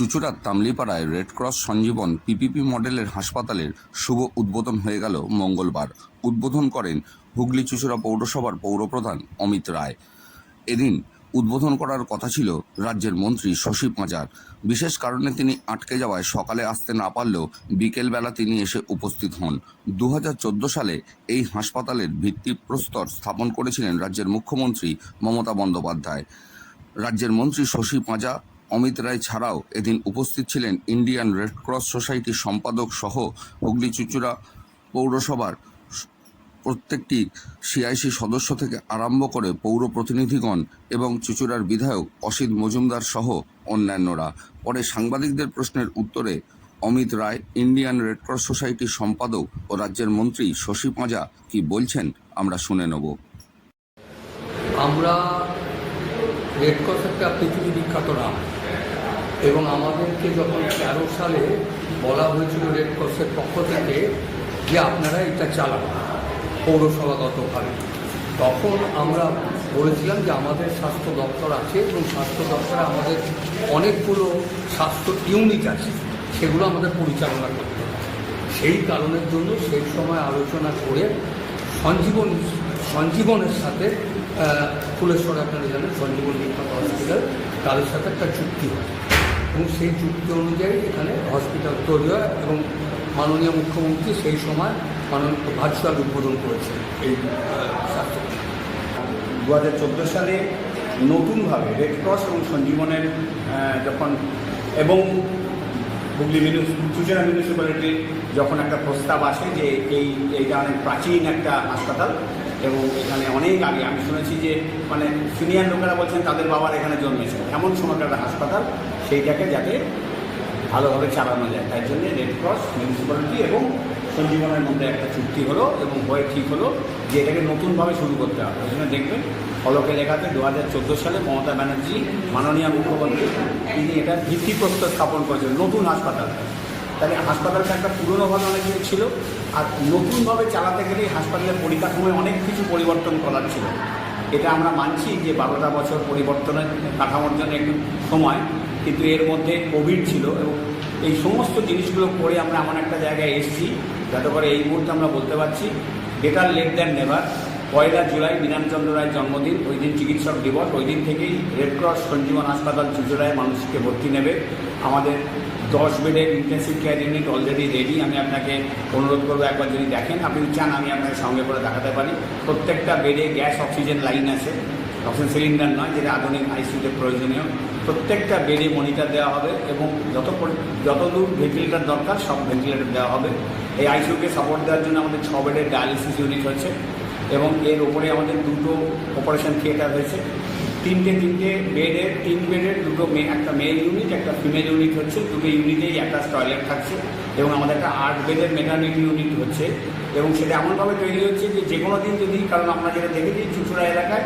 চুচুড়ার তামলিপাড়ায় red cross Sanjeevan PPP মডেলের হাসপাতালের শুভ উদ্বোধন হয়ে গেল মঙ্গলবার। উদ্বোধন করেন হুগলি চুচুড়া পৌরসভার পৌরপ্রধান অমিত রায়। এদিন উদ্বোধন করার কথা ছিল রাজ্যের মন্ত্রী শশী পাঁজার বিশেষ কারণে তিনি আটকে যাওয়ায় সকালে আসতে না পারলেও বিকেলবেলা তিনি এসে উপস্থিত হন। দু হাজার চোদ্দ সালে এই হাসপাতালের ভিত্তিপ্রস্তর স্থাপন করেছিলেন রাজ্যের মুখ্যমন্ত্রী মমতা বন্দ্যোপাধ্যায়। রাজ্যের মন্ত্রী শশী পাঁজা অমিত রায় ছাড়াও এদিন উপস্থিত ছিলেন ইন্ডিয়ান রেড ক্রস সোসাইটির সম্পাদক সহ হুগলি চুচুড়া পৌরসভার প্রত্যেকটি সিআইসি সদস্য থেকে আরম্ভ করে পৌর প্রতিনিধিগণ এবং চুচুড়ার বিধায়ক অসিত মজুমদার সহ অন্যান্যরা। পরে সাংবাদিকদের প্রশ্নের উত্তরে Amit Roy, Indian red cross সোসাইটির সম্পাদক ও রাজ্যের মন্ত্রী শশী পাঁজা কি বলছেন আমরা শুনে নেব। আমরা রেড ক্রস একটা পৃথিবী বিখ্যাত নাম এবং আমাদেরকে যখন তেরো সালে বলা হয়েছিল রেড ক্রসের পক্ষ থেকে যে আপনারা এটা চালান পৌরসভাগতভাবে তখন আমরা বলেছিলাম যে আমাদের স্বাস্থ্য দপ্তর আছে এবং স্বাস্থ্য দপ্তরে আমাদের অনেকগুলো স্বাস্থ্য ইউনিট আছে, সেগুলো আমাদের পরিচালনা করতে হবে সেই কারণের জন্য সেই সময় আলোচনা করে সঞ্জীবন, সঞ্জীবনের সাথে ফুলেশ্বর আপনারা জানেন, সঞ্জীবন বিখ্যাত হসপিটাল তাদের সাথে একটা চুক্তি হয়। এবং সেই চুক্তি অনুযায়ী এখানে হসপিটাল তৈরি হয় এবং মাননীয় মুখ্যমন্ত্রী সেই সময় মাননীয় ভার্চুয়াল উদ্বোধন করেছে এই দু হাজার চোদ্দ সালে নতুনভাবে রেডক্রস এবং সঞ্জীবনের যখন, এবং হুগলি চুচেরা মিউনিসিপ্যালিটির যখন একটা প্রস্তাব আসে যে এই এইটা অনেক প্রাচীন একটা হাসপাতাল, এবং এখানে অনেক আগে আমি শুনেছি যে মানে সিনিয়র লোকেরা বলছেন তাদের বাবার এখানে জন্মেছে এমন সময়টা একটা হাসপাতাল, সেইটাকে যাতে ভালোভাবে চালানো যায়। তাই জন্য রেড ক্রস মিউনিসিপ্যালিটি এবং সঞ্জীবনের মধ্যে একটা চুক্তি হলো এবং হয়ে ঠিক হলো যে এটাকে নতুনভাবে শুরু করতে হবে। ওই জন্য দেখবেন ফলকে লেখাতে দু হাজার চোদ্দ সালে মমতা ব্যানার্জি, মাননীয় মুখ্যমন্ত্রী, তিনি এটা ভিত্তিপ্রস্তর স্থাপন করেছেন, নতুন হাসপাতাল। তাহলে হাসপাতালটা একটা পুরনোভাবে অনেক কিছু ছিল, আর নতুনভাবে চালাতে গেলে হাসপাতালের পরিকাঠামোয় অনেক কিছু পরিবর্তন করার ছিল। এটা আমরা মানছি যে বারোটা বছর পরিবর্তনের কাঠামোর জন্য একটু সময়, কিন্তু এর মধ্যে কোভিড ছিল এবং এই সমস্ত জিনিসগুলো করে আমরা এমন একটা জায়গায় এসেছি, যাতে করে এই মুহূর্তে আমরা বলতে পারছি বেটার লেট দ্যান নেভার পয়লা জুলাই বিধানচন্দ্র রায়ের জন্মদিন, ওই দিন চিকিৎসক দিবস। ওই দিন থেকেই রেড ক্রস সঞ্জীবন হাসপাতাল চুচুড়ায় মানুষকে ভর্তি নেবে। আমাদের দশ বেডের intensive care unit already ready আমি আপনাকে অনুরোধ করব একবার যদি দেখেন, আপনি চান আমি আপনাকে সঙ্গে করে দেখাতে পারি। প্রত্যেকটা বেডে গ্যাস অক্সিজেন লাইন আছে। অক্সিজেন সিলিন্ডার নয়, যেটা আধুনিক আইসিউতে প্রয়োজনীয়। প্রত্যেকটা বেডে মনিটর দেওয়া হবে এবং যত যতদূর ভেন্টিলেটার দরকার, সব ভেন্টিলেটর দেওয়া হবে। এই আইসিউকে সাপোর্ট দেওয়ার জন্য আমাদের ছ বেডের ডায়ালিসিস ইউনিট হচ্ছে। এবং এর ওপরে আমাদের দুটো অপারেশন থিয়েটার হয়েছে তিনটে তিনটে বেডের তিন বেডের দুটো মে একটা মেল ইউনিট একটা ফিমেল ইউনিট হচ্ছে। দুটো ইউনিটেই একটা টয়লেট থাকছে এবং আমাদের একটা আট বেডের মেটার্নিটি ইউনিট হচ্ছে এবং সেটা এমনভাবে তৈরি হচ্ছে যে যে কোনো দিন যদি, কারণ আমরা যেটা দেখেছি চুচুড়া এলাকায়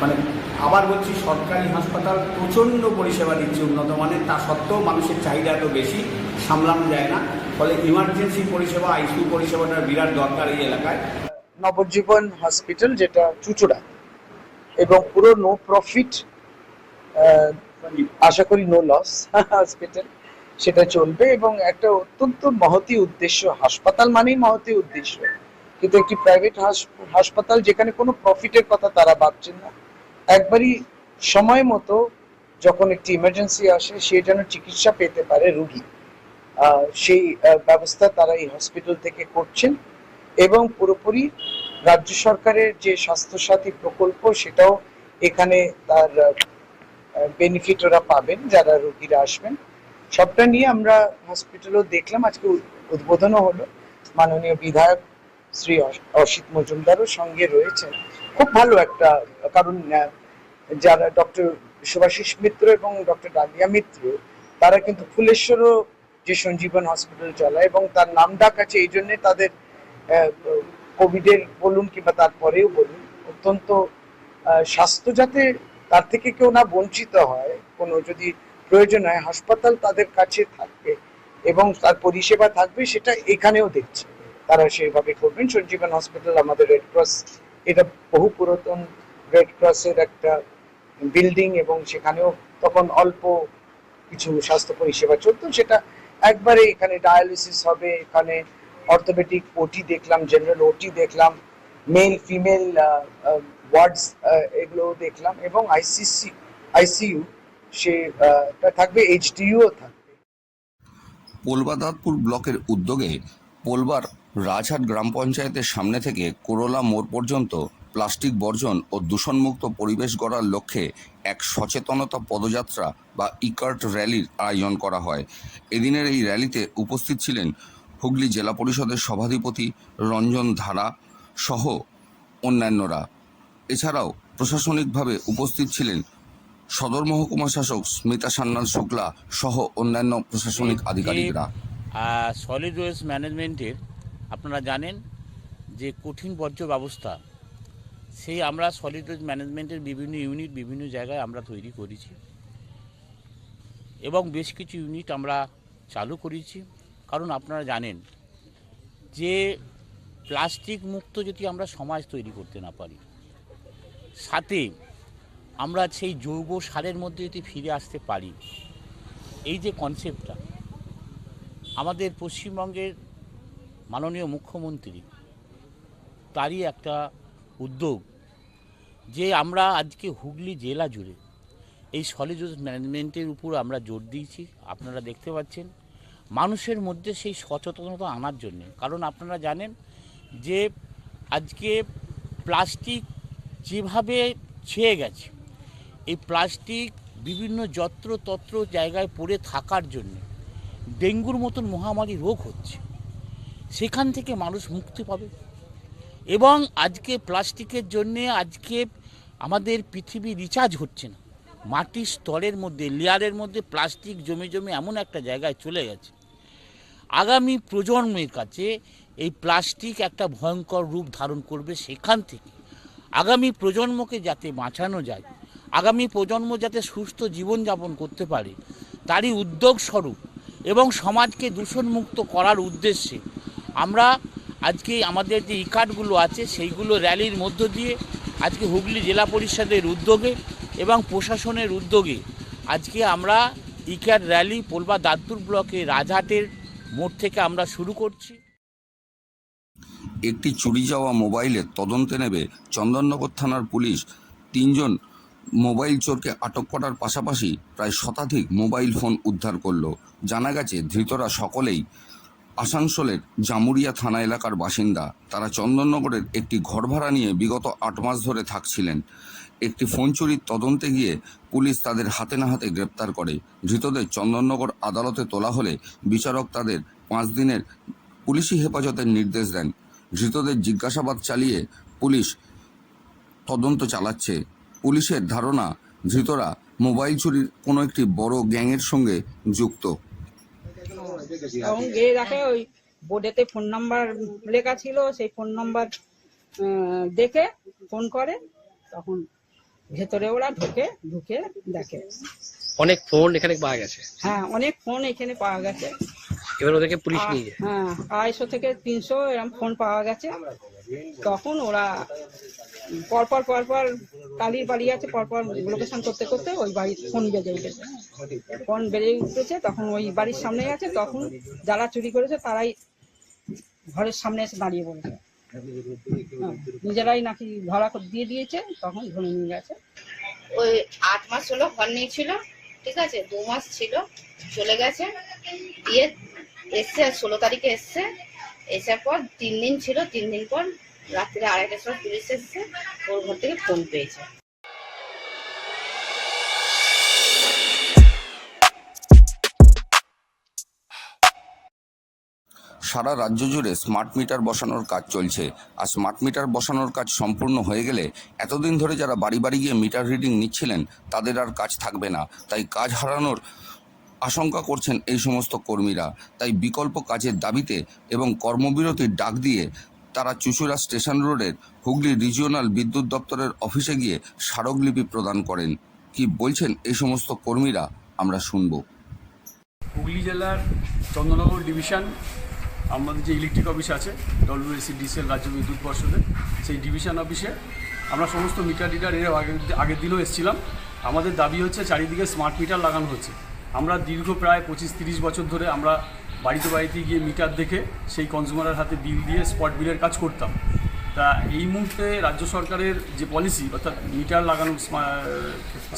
মানে আবার বলছি সরকারি হাসপাতাল প্রচণ্ড পরিষেবা দিচ্ছে উন্নত মানের, তা সত্ত্বেও মানুষের চাহিদা এত বেশি, সামলানো যায় না। ফলে ইমার্জেন্সি পরিষেবা আইসিইউ পরিষেবাটার বিরাট দরকার এই এলাকায়। নবজীবন হসপিটাল, যেটা চুচুড়া। এবং পুরো নো প্রফিট আশা করি নো লস হসপিটাল সেটা চলবে এবং একটা অত্যন্ত মহতি উদ্দেশ্য, হাসপাতাল মানেই মহতি উদ্দেশ্য। কিন্তু একটি প্রাইভেট হাসপাতাল যেখানে কোনো প্রফিটের কথা তারা ভাবছেন না। একবারই সময় মতো যখন একটি ইমার্জেন্সি আসে, সে যেন চিকিৎসা পেতে পারে রুগী। সেই ব্যবস্থা তারা এই হসপিটাল থেকে করছেন। এবং পুরোপুরি রাজ্য সরকারের যে স্বাস্থ্যসাথী প্রকল্প, সেটাও এখানে তার বেনিফিট ওরা পাবেন, যারা রোগীরা আসবেন। সবটা নিয়ে আমরা হসপিটালও দেখলাম, আজকে উদ্বোধনও হলো। মাননীয় বিধায়ক শ্রী অস- অসিত মজুমদারও সঙ্গে রয়েছেন। খুব ভালো একটা, কারণ যারা ডক্টর সুভাষিস মিত্র এবং ডক্টর ডালিয়া মিত্র, তারা কিন্তু ফুলেশ্বরও যে সঞ্জীবন হসপিটাল চালায় এবং তার নাম ডাক আছে, এই জন্যে তাদের কোভিডের বলুন কিংবা তারপরেও বলুন, অত্যন্ত স্বাস্থ্য যাতে তার থেকে কেউ না বঞ্চিত হয়, কোনো যদি প্রয়োজন হয়, হাসপাতাল তাদের কাছে থাকবে এবং তার পরিষেবা থাকবে, সেটা এখানেও দেখছে। তারা সেইভাবে করবেন। সঞ্জীবন হসপিটাল, আমাদের রেড ক্রস এটা বহু পুরাতন রেড ক্রসের একটা বিল্ডিং এবং সেখানেও তখন অল্প কিছু স্বাস্থ্য পরিষেবা চলতো। সেটা একবারে এখানে ডায়ালিসিস হবে, এখানে অর্থোপেডিক ওটি দেখলাম জেনারেল ওটি দেখলাম মেল ফিমেল ওয়ার্ডস এগুলো দেখলাম এবং আইসিসি আইসিইউ সে থাকবে এইচডিইউ থাকবে। পোলবাদাতপুর ব্লকের উদ্যোগে পোলবার রাজহাট গ্রাম পঞ্চায়েতের সামনে থেকে কোরলা মোড় পর্যন্ত প্লাস্টিক বর্জন ও দূষণমুক্ত পরিবেশ গড়ার লক্ষ্যে এক সচেতনতা পদযাত্রা বা ইকার্ট র্যালির আয়োজন করা হয়। এদিনের এই র্যালিতে উপস্থিত ছিলেন হুগলি জেলা পরিষদের সভাধিপতি রঞ্জন ধারা সহ অন্যান্যরা। এছাড়াও প্রশাসনিকভাবে উপস্থিত ছিলেন সদর মহকুমা শাসক স্মিতা সান্যাল শুক্লা সহ অন্যান্য প্রশাসনিক আধিকারিকরা। সলিড ওয়েস্ট ম্যানেজমেন্টের আপনারা জানেন যে কঠিন বর্জ্য ব্যবস্থা সেই আমরা সলিড ওয়েস্ট ম্যানেজমেন্টের বিভিন্ন ইউনিট বিভিন্ন জায়গায় আমরা তৈরি করেছি এবং বেশ কিছু ইউনিট আমরা চালু করেছি। কারণ আপনারা জানেন যে প্লাস্টিক মুক্ত যদি আমরা সমাজ তৈরি করতে না পারি, সাথে আমরা সেই জৈব সারের মধ্যে যদি ফিরে আসতে পারি, এই যে কনসেপ্টটা আমাদের পশ্চিমবঙ্গের মাননীয় মুখ্যমন্ত্রী তারই একটা উদ্যোগ যে আমরা আজকে হুগলি জেলা জুড়ে এই সলিড ম্যানেজমেন্টের উপর আমরা জোর দিয়েছি। আপনারা দেখতে পাচ্ছেন মানুষের মধ্যে সেই সচেতনতা আনার জন্যে। কারণ আপনারা জানেন যে আজকে প্লাস্টিক যেভাবে ছেয়ে গেছে, এই প্লাস্টিক বিভিন্ন যত্রতত্র জায়গায় পড়ে থাকার জন্য ডেঙ্গুর মতন মহামারী রোগ হচ্ছে, সেখান থেকে মানুষ মুক্তি পাবে। এবং আজকে প্লাস্টিকের জন্যে আজকে আমাদের পৃথিবী রিচার্জ হচ্ছে না। মাটির স্তরের মধ্যে, লেয়ারের মধ্যে প্লাস্টিক জমে জমে এমন একটা জায়গায় চলে গেছে। আগামী প্রজন্মের কাছে এই প্লাস্টিক একটা ভয়ঙ্কর রূপ ধারণ করবে সেখান থেকে। আগামী প্রজন্মকে যাতে বাঁচানো যায়, আগামী প্রজন্ম যাতে সুস্থ জীবনযাপন করতে পারে, তারই উদ্যোগ স্বরূপ এবং সমাজকে দূষণমুক্ত করার উদ্দেশ্যে আমরা আজকে আমাদের যে ইকার্ডগুলো আছে সেইগুলো র্যালির মধ্য দিয়ে আজকে হুগলি জেলা পরিষদের উদ্যোগে এবং প্রশাসনের উদ্যোগে আজকে আমরা ইকার্ড র্যালি পোলবা দাঁতপুর ব্লকে রাজহাটের মোড় থেকে আমরা শুরু করছি। একটি চুরি যাওয়া মোবাইলের তদন্তে নেবে চন্দননগর থানার পুলিশ। তিনজন মোবাইল চোরকে আটক করার পাশাপাশি প্রায় শতাধিক মোবাইল ফোন উদ্ধার করল। জানা গেছে, ধৃতরা সকলেই আসানসোলের জামুরিয়া থানা এলাকার বাসিন্দা। তারা চন্দননগরের একটি ঘর ভাড়া নিয়ে বিগত আট মাস ধরে থাকছিলেন। একটি ফোন চুরির তদন্তে গিয়ে পুলিশ তাদের হাতে না হাতে গ্রেপ্তার করে। ধৃতদের চন্দননগর আদালতে তোলা হলে বিচারক তাদের পাঁচ দিনের পুলিশি হেফাজতের নির্দেশ দেন। ধৃতদের জিজ্ঞাসাবাদ চালিয়ে পুলিশ তদন্ত চালাচ্ছে। পুলিশের ধারণা, ধৃতরা মোবাইল চুরির কোনো একটি বড় গ্যাংয়ের সঙ্গে যুক্ত। বোর্ডেতে ফোন নাম্বার লেখা ছিল, সেই ফোন নাম্বার দেখে ফোন করে, তখন ভেতরে ওরা ঢুকে ঢুকে দেখে। অনেক ফোন এখানে পাওয়া গেছে? হ্যাঁ অনেক ফোন এখানে পাওয়া গেছে। এবার ওদেরকে পুলিশ নিয়ে যায় হ্যাঁ আড়াইশো থেকে তিনশো এরকম ফোন পাওয়া গেছে। তখন ওরা পরপর পরপর কালির বাড়ি আছে পরপর লোকেশন করতে করতে ওই বাড়ির ফোন বেজে উঠেছে। ফোন বেজে উঠেছে তখন ওই বাড়ির সামনে আছে। তখন যারা চুরি করেছে তারাই ঘরের সামনে এসে দাঁড়িয়ে পড়েছে নিজেরাই নাকি ভাড়া করে দিয়ে দিয়েছে তখন ধরে নিয়ে গেছে। ওই আট মাস হলো ঘর নিয়েছিল ঠিক আছে দু মাস ছিল চলে গেছে। দিয়ে এসছে ষোলো তারিখে এসছে। এসার পর তিন দিন ছিল তিন দিন পর রাত্রে আড়াইটার সময় পুলিশ এসছে ওর ঘর থেকে ফোন পেয়েছে। সারা রাজ্য জুড়ে স্মার্ট মিটার বসানোর কাজ চলছে। আর স্মার্ট মিটার বসানোর কাজ সম্পূর্ণ হয়ে গেলে এতদিন ধরে যারা বাড়ি বাড়ি গিয়ে মিটার রিডিং নিচ্ছিলেন, তাদের আর কাজ থাকবে না। তাই কাজ হারানোর আশঙ্কা করছেন এই সমস্ত কর্মীরা। তাই বিকল্প কাজের দাবিতে এবং কর্মবিরতির ডাক দিয়ে তারা চুচুড়া স্টেশন রোডের হুগলি রিজিওনাল বিদ্যুৎ দপ্তরের অফিসে গিয়ে স্মারকলিপি প্রদান করেন। কি বলছেন এই সমস্ত কর্মীরা, আমরা শুনব। হুগলি জেলার চন্দ্রনগর ডিভিশন আমাদের যে ইলেকট্রিক অফিস আছে ডব্লিউএসি ডিসিএল রাজ্য বিদ্যুৎ পর্ষদের, সেই ডিভিশন অফিসে আমরা সমস্ত মিটার রিডার এর আগের আগের দিনও এসেছিলাম। আমাদের দাবি হচ্ছে চারিদিকে স্মার্ট মিটার লাগানো হচ্ছে। আমরা দীর্ঘ প্রায় পঁচিশ তিরিশ বছর ধরে আমরা বাড়িতে বাড়িতে গিয়ে মিটার দেখে সেই কনজিউমারের হাতে বিল দিয়ে স্পট বিলের কাজ করতাম। তা এই মুহূর্তে রাজ্য সরকারের যে পলিসি অর্থাৎ মিটার লাগানো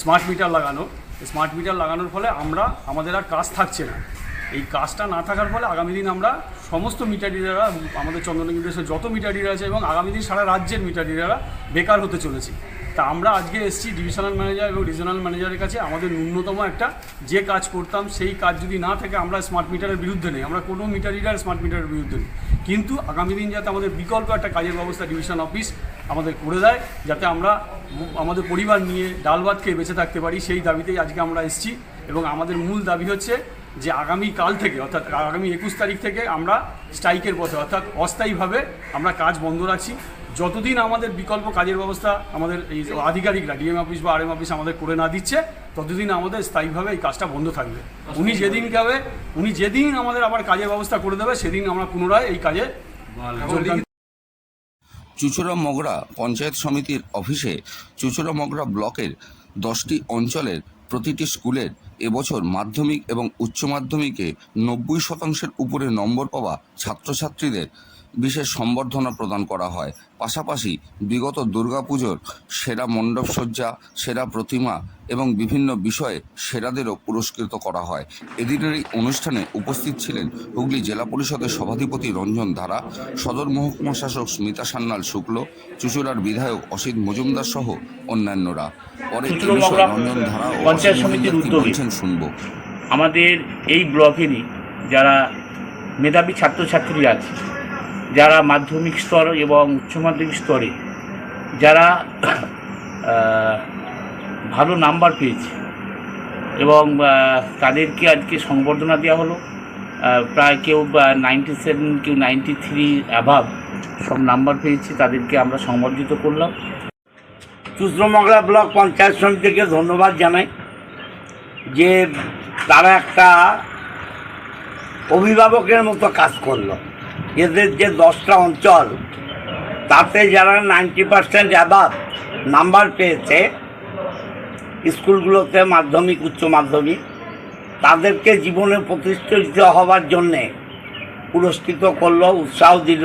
স্মার্ট মিটার লাগানো স্মার্ট মিটার লাগানোর ফলে আমরা, আমাদের আর কাজ থাকছে না। এই কাজটা না থাকার ফলে আগামী দিন আমরা সমস্ত মিটার ডিলাররা আমাদের চন্দ্রনগর দেশের যত মিটার ডিলার আছে এবং আগামী দিন সারা রাজ্যের মিটার ডিলাররা বেকার হতে চলেছি। তা আমরা আজকে এসেছি ডিভিশনাল ম্যানেজার এবং রিজনাল ম্যানেজারের কাছে। আমাদের ন্যূনতম একটা যে কাজ করতাম, সেই কাজ যদি না থাকে আমরা স্মার্ট মিটারের বিরুদ্ধে নেই। আমরা কোনো মিটার রিডার স্মার্ট মিটারের বিরুদ্ধে নেই। কিন্তু আগামী দিন যাতে আমাদের বিকল্প একটা কাজের ব্যবস্থা ডিভিশন অফিস আমাদের করে দেয়, যাতে আমরা আমাদের পরিবার নিয়ে ডাল ভাত খেয়ে বেঁচে থাকতে পারি, সেই দাবিতেই আজকে আমরা এসেছি। এবং আমাদের মূল দাবি হচ্ছে যে আগামী কাল থেকে, অর্থাৎ আগামী একুশ তারিখ থেকে আমরা স্ট্রাইকের পথে, অর্থাৎ অস্থায়ীভাবে আমরা কাজ বন্ধ রাখছি। যতদিন আমাদের বিকল্প কাজের ব্যবস্থা আমাদের এই আধিকারিকরা, ডিএম অফিস বা আরএম অফিস আমাদের করে না দিচ্ছে, ততদিন আমাদের স্থায়ীভাবে এই কাজটা বন্ধ থাকবে। উনি যেদিন যাবে, উনি যেদিন আমাদের আবার কাজের ব্যবস্থা করে দেবে, সেদিন আমরা পুনরায় এই কাজে চুচুড়া মগরা পঞ্চায়েত সমিতির অফিসে চুচুড়া মগরা ব্লকের দশটি অঞ্চলের প্রতিটি স্কুলের এবছর মাধ্যমিক এবং উচ্চ মাধ্যমিকে নব্বই শতাংশের উপরে নম্বর পাওয়া ছাত্রছাত্রীদের বিশেষ সম্বর্ধনা প্রদান করা হয়। পাশাপাশি বিগত দুর্গাপুজোর সেরা মণ্ডপসজ্জা সেরা প্রতিমা এবং বিভিন্ন বিষয়ে সেরাদেরও পুরস্কৃত করা হয়। এদিনের এই অনুষ্ঠানে উপস্থিত ছিলেন হুগলি জেলা পরিষদের সভাধিপতি রঞ্জন ধারা সদর মহকুমা শাসক স্মিতা সান্যাল শুক্ল চুচুড়ার বিধায়ক অসিত মজুমদার সহ অন্যান্যরা। পরে এই বিষয়ে রঞ্জন ধারা পঞ্চায়েত সমিতির উদ্যোগে। বলছেন শুনব। আমাদের এই ব্লকেরই যারা মেধাবী ছাত্রছাত্রী আছে যারা মাধ্যমিক স্তর এবং উচ্চ মাধ্যমিক স্তরে যারা ভালো নাম্বার পেয়েছে এবং তাদেরকে আজকে সংবর্ধনা দেওয়া হলো। প্রায় কেউ নাইনটি সেভেন কেউ নাইনটি থ্রি অ্যাভাব সব নাম্বার পেয়েছে, তাদেরকে আমরা সংবর্ধিত করলাম। চুদ্রমগলা ব্লক পঞ্চায়েত সমিতিকে ধন্যবাদ জানাই যে তারা একটা অভিভাবকের মতো কাজ করল। এদের যে দশটা অঞ্চল, তাতে যারা নাইনটি পার্সেন্ট অ্যাবাভ নাম্বার পেয়েছে, স্কুলগুলোতে মাধ্যমিক, উচ্চ মাধ্যমিক, তাদেরকে জীবনে প্রতিষ্ঠিত হওয়ার জন্যে পুরস্কৃত করল, উৎসাহ দিল।